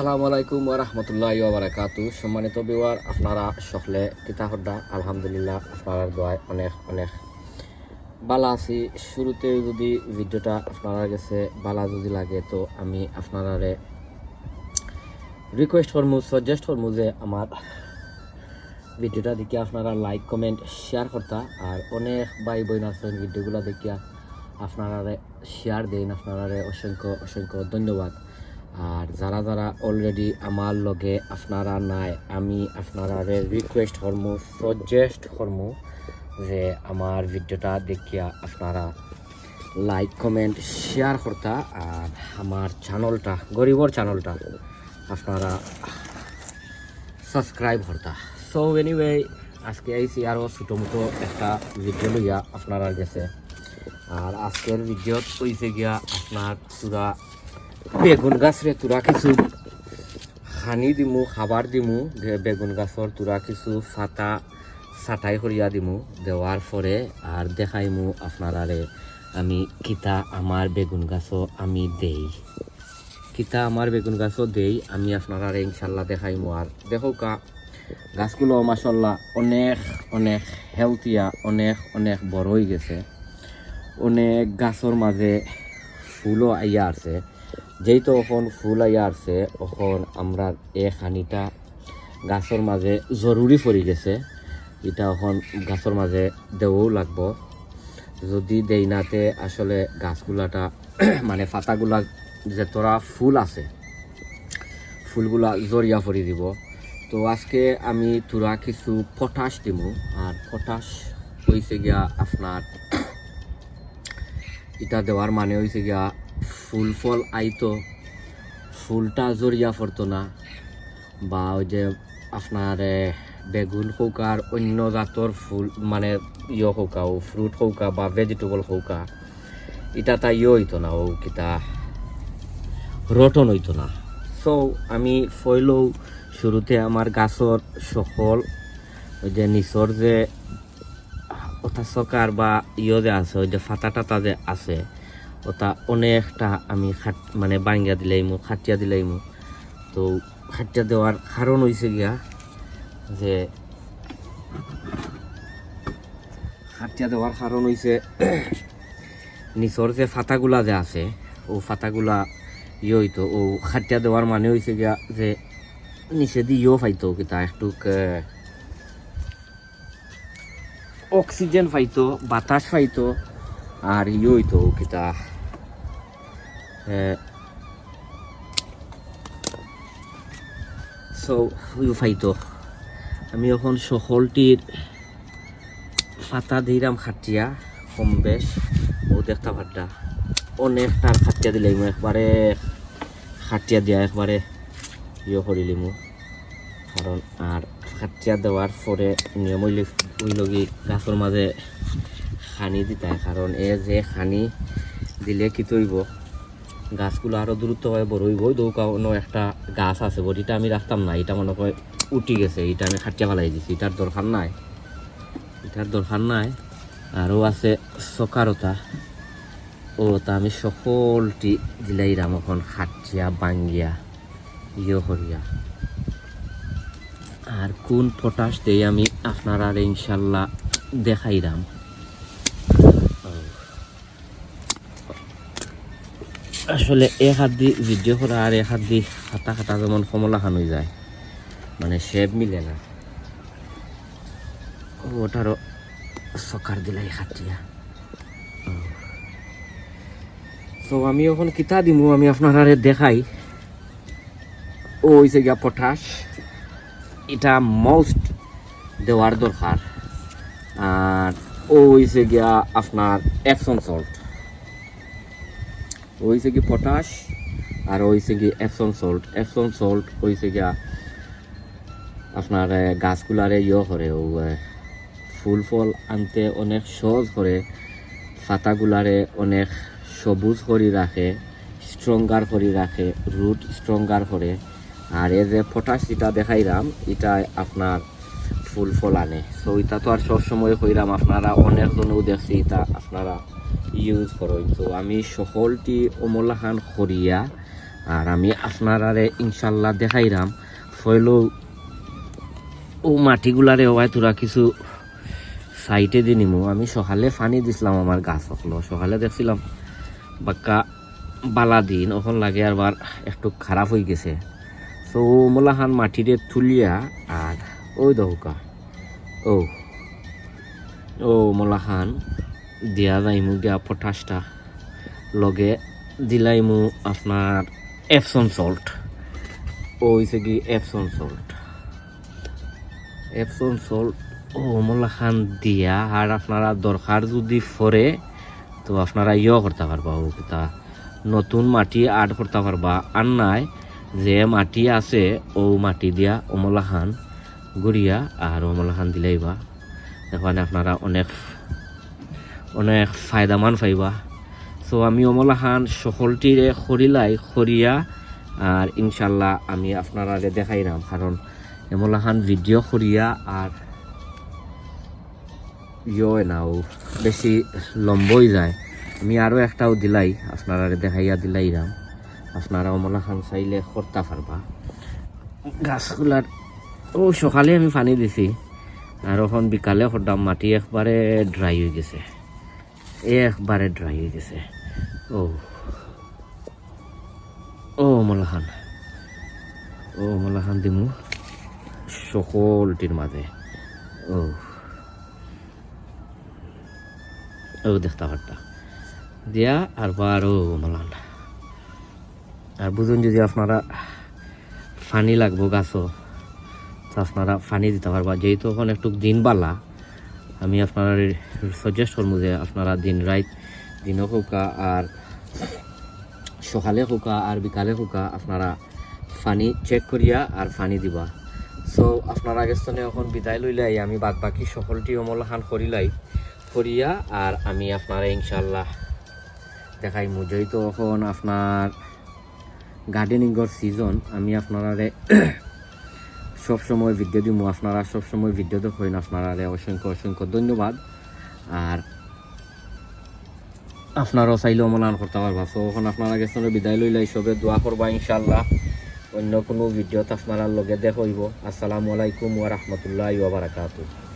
আসসালামু আলাইকুম রাহমাতুল্লাহি বারাকাতু সম্মানিত বিওয়ার আপনারা সকলে কিতা হড্ডা আলহামদুলিল্লাহ আপনার দোয়ায় অনেক অনেক বালা আছি। শুরুতে যদি ভিডিওটা আপনারা গেছে বালা যদি লাগে, তো আমি আপনারারে রিকোয়েস্ট করমু সাজেস্ট করমু যে আমার ভিডিওটা দেখে আপনারা লাইক কমেন্ট শেয়ার করতা। আর অনেক ভাই বোন আছেন, ভিডিওগুলো দেখিয়া আপনারা শেয়ার দেন। আপনারা অসংখ্য অসংখ্য ধন্যবাদ। আর যারা যারা অলরেডি আমার লগে আপনারা নাই, আমি আপনারা রিকোয়েস্ট করমু সাজেস্ট করমু যে আমার ভিডিওটা দেখিয়া আপনারা লাইক কমেন্ট শেয়ার করতা আর আমার চ্যানেলটা গরিবর চ্যানেলটা আপনারা সাবস্ক্রাইব করতা। সো এনিওয়ে আজকে আইসি আরও ছোটো মোটো একটা ভিডিও লইয়া আপনারা গেছে। আর আজকের ভিডিওত হইছে গিয়া আপনার তুরা বেগুন গাছরে তুরা কিছু। হানি দিমু খাবার দিমু বেগুন গাছর তুরা কিছু ফাতা ছাটাই করিয়া দিমু দেওয়ার পরে আর দেখাইমু আপনারারে আমি কিতা আমার বেগুন গাছও আমি দেই। কিতা আমার বেগুন গাছও দেই, আমি আপনারা ইনশাল্লাহ দেখাইমু আর দেখো কা, গাছগুলো মাসাল্লাহ অনেক অনেক হেলথিয়া, অনেক অনেক বড় হয়ে গেছে। অনেক গাছর মাঝে ফুলও আইয়া আছে। যেহেতু এখন ফুল আইয়া আছে এখন আমরা এ খানিটা গাছর মাঝে জরুরি পড়ি গেছে। এটা এখন গাছর মাঝে দেওয়াও লাগব। যদি দেই নাতে আসলে গাছগুলাটা মানে পাতাগুলা যে তোরা ফুল আছে, ফুলগুলা জরিয়া পড়ি দিব। তো আজকে আমি তোরা কিছু পটাশ দিব আর পটাশ হয়েছে গিয়া আপনার এটা দেওয়ার মানে হয়েছে গিয়া ফুল ফল আইতো। ফুলটা জরিয়া পড়তো না। বা ওই যে আপনার বেগুন সৌকার অন্য জাতর ফুল মানে ইয় সৌকা ও ফ্রুট সৌকা বা ভেজিটেবল সৌকা এটা তা ইয়ে হইতো না ও কিতা। রটন হইতো না। সো আমি ফইলেও শুরুতে আমার গাছর সকল ওই যে নিচর যে ওটা সকার বা ইয়ে যে আছে, ওই যে ফাতা টাতা যে আছে ওটা অনেকটা আমি খাট মানে বাঙ্গিয়া দিলাইমু, খাটিয়া দিলাইমু। তো খাটিয়া দেওয়ার কারণ হয়েছে গিয়া যে খাটিয়া দেওয়ার কারণ হয়েছে নিচর যে ফাতাগুলা যে আছে, ও ফাতাগুলা ইয়ে হইতো, ও খাটিয়া দেওয়ার মানে হয়েছে গিয়া যে নিচে দিয়ে ইয়েও পাইতো কিতা একটু অক্সিজেন পাইতো বাতাস পাইতো আর ইয়ে হইতো, কিতা সো ইয়ে আমি এখন সকলটির পাতা দিলাম খাটিয়া, কম বেশ, ও দেখতে পারটা অনেকটার খাটিয়া দিলাম একবারে খাটিয়া দিয়া একবারে ইয়ে করিলিমু কারণ আর খাটিয়া দেওয়ার পরে নিয়ম হইলে কি গাছের মাঝে খানি দিতায়, কারণ এ যে খানি দিলে কি তৈব? গাছগুলো আরও দ্রুতভাবে বড় হইব দৌকানো একটা গাছ আছে বটিটা আমি রাখতাম না। এটা মনে হয় উঠি গেছে, এটা আমি খাটিয়া ফেলাই দিছি, এটার দরকার নাই। এটার দরকার নাই। আরও আছে সকারতা ও তা আমি সকলটি দিলাইরাম এখন খাটিয়া বাঙ্গিয়া ইয়ে করিয়া। আর কোন পটাশ দেই আমি আপনারা ইনশাল্লাহ দেখাইরাম। আসলে এক হাত দি ভিডিও করা আর এক হাত দি খাতা খাতা যেমন কমলা খান যায়। মানে শেপ মিলে না। ওটারও সকার দিলাই খাটিয়া। তো আমি এখন কিতা দিমু? আমি আপনারা দেখাই। ও হয়েছে গিয়া পটাশ। এটা মোস্ট দেওয়ার দরকার। আর ও হয়েছে গিয়া আপনার এপসন সল্ট হয়েছে কি পটাশ আর হয়েছে কি এপসন সল্ট এপসন সল্ট হয়েছে গিয়া আপনার গাছগুলারে ইয়ে করে, ও ফুল ফল আনতে অনেক সহজ করে। পাতাগুলারে অনেক সবুজ করে রাখে স্ট্রঙ্গার করে রাখে রুট স্ট্রঙ্গার করে। আর এ যে পটাশ যেটা দেখাইলাম এটা আপনার ফুল ফল আনে। সো এটা তো আর সবসময় কইরাম আপনারা অনেকজনেও দেখছি, এটা আপনারা ইউজ করেন তো আমি সকলটি অমলাখান করিয়া আর আমি আপনারারে ইনশাল্লাহ দেখাইরাম ফইলো ও মাটিগুলারে হওয়ায় তোরা কিছু সাইটে দিয়ে নিমু। আমি সকালে পানি দিছিলাম আমার গাছ হলো সকালে দেখছিলাম বাক্কা বালা দিন ওখন লাগে আবার একটু খারাপ হয়ে গেছে। তো মোলাহান মাটিরে তুলিয়া আর ওই দৌকা ও ও মোলাহান দিয়া যাইমু গিয়া পটাশটা। লগে দিলাইমু আপনার এপসন সল্ট ও হইছে কি এপসন সল্ট এপসন সল্ট ও মোলাখান দিয়া আর আপনারা দরকার যদি পরে তো আপনারা ইয়ে করতে পারবা কিতা। নতুন মাটি আড করতে পারবা। আর নাই যে মাটি আছে, ও মাটি দিয়া অমলাখান গড়িয়া আর অমলাখান দিলাইবা। দেখবেন আপনারা অনেক অনেক ফায়দামান পাইবা সো আমি অমলাখান সকলটিরে খরিলাই খরিয়া আর ইনশাল্লাহ আমি আপনারা দেখাইলাম কারণ এমলাখান ভিডিও করিয়া আর ইয়ে নাও বেশি লম্বই যায়। আমি আরও একটাও দিলাই আপনারা দেখাইয়া দিলাইরাম আপনারা অমলাখান চাইলে করতে পারবা। গাছগুলার, ও, সকালে আমি পানি দিছি। আর এখন বিকালে করতাম মাটি একবারে ড্রাই হয়ে গেছে। একবারে ড্রাই হয়ে গেছে। ও। ও মলাখান ও মলাখান দিমু। সকলটির মাঝে। ও। ও, দেখতে পারতা। দিয়া আর বার, ও মলান আর বুঝুন যদি আপনারা ফানি লাগবো গাছও, তো আপনারা ফানি দিতে পারবা। যেহেতু এখন একটু দিন বালা আমি আপনারা সাজেস্ট করব যে আপনারা দিন রাত দিনও হোকা আর সকালে হোকা আর বিকালে হোকা আপনারা ফানি চেক করিয়া আর ফানি দিবা। সো আপনারা গেস্তনে এখন বিদায় লইলাই আমি বাদ বাকি সকলটি অমলাখান করিলাই করিয়া আর আমি আপনারা ইনশাল্লাহ দেখাই যেহেতু এখন আপনার গার্ডেনিংয়ের সিজন আমি আপনারা সবসময় ভিডিও দিব আপনারা সবসময় ভিডিও দেখেন আপনারা অসংখ্য অসংখ্য ধন্যবাদ। আর আপনারাও চাইলেও মনান করতে পারবা। সো এখন আপনারা গেছেন, বিদায় লইলাই সবে দোয়া করবা ইনশাল্লাহ অন্য কোনো ভিডিওত আপনারা লগে দেখইব আসসালামু আলাইকুম ওয়া বারাকাতুহু।